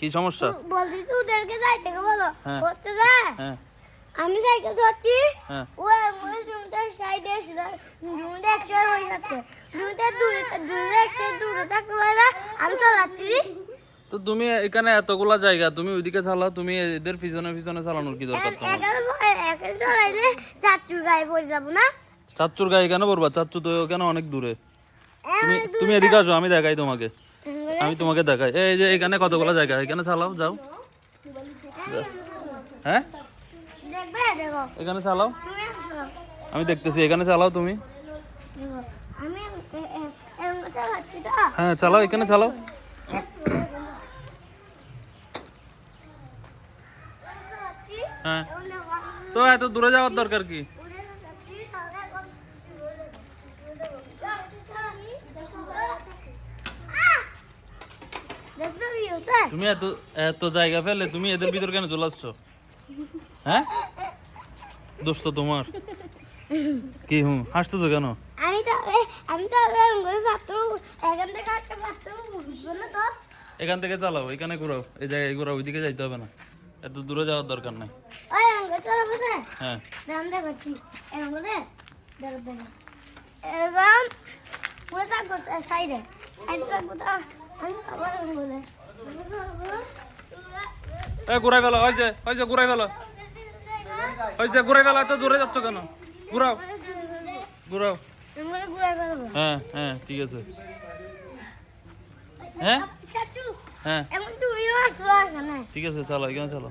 কি সমস্যা? বলছি ওদেরকে যাইতে বলো। হ্যাঁ। হচ্ছে না হ্যাঁ। আমি সাইকেল চড়ছি হ্যাঁ। ও ওই রুমটা সাইডে এসে রুমটা একসাথে হয়ে যাচ্ছে। রুমটা দূরে দূরে একসাথে দূরে থাকতে পারে আমি চালাচ্ছি তো তুমি এখানে এতগুলা জায়গা তুমি ওইদিকে চালাও তুমি এদের পিছনে পিছনে চালানোর কি দরকার তোমার? একাল চলাইলে চারটুর গায়ে পড়ে যাব না? চাচ্চুর গায়ে কেন পড়বা? চাচ্চু তো কেন অনেক দূরে? তুমি তুমি এদিকে আসো আমি দেখাই তোমাকে। আমি তোমাকে দেখাই। এই যে এখানে কতগুলো জায়গা? এখানে চালাও, যাও। হ্যাঁ? এখানে চালাও। আমি দেখতেছি, এখানে চালাও তুমি। হ্যাঁ চালাও, এখানে চালাও। হ্যাঁ। তো এত দূরে যাওয়ার দরকার কি উড়ে যাচ্ছি, তাহলে এখন আহ! দেখছ কি হচ্ছে? তুমি এত এত জায়গা ফেলে তুমি এদের ভিতর কেন চলে আসছো? হ্যাঁ? দোস্ত তোমার। কি হুম? হাসতেছো কেন? আমি তাহলে আমি বাথরুম এখান থেকে একটা বাথরুম না তো। এখান থেকে চালাও এখানে ঘুরাও এই জায়গায় ঘুরাও ওইদিকে যাইতে হবে না। এত দূরে যাওয়ার দরকার নাই। হ্যাঁ। এরকম পুরো থাকব সাইডে। থাকব তো আমি আবার এরকম করে এ ঘুরাই ফেলো হয়েছে হয়েছে ঘুরাই ফেলো। হয়েছে ঘুরাই ফেলো এত দূরে যাচ্ছ কেন? ঘুরাও। ঘুরাও। হ্যাঁ হ্যাঁ ঠিক আছে। হ্যাঁ? হ্যাঁ। ঠিক আছে চলো এখানে চলো।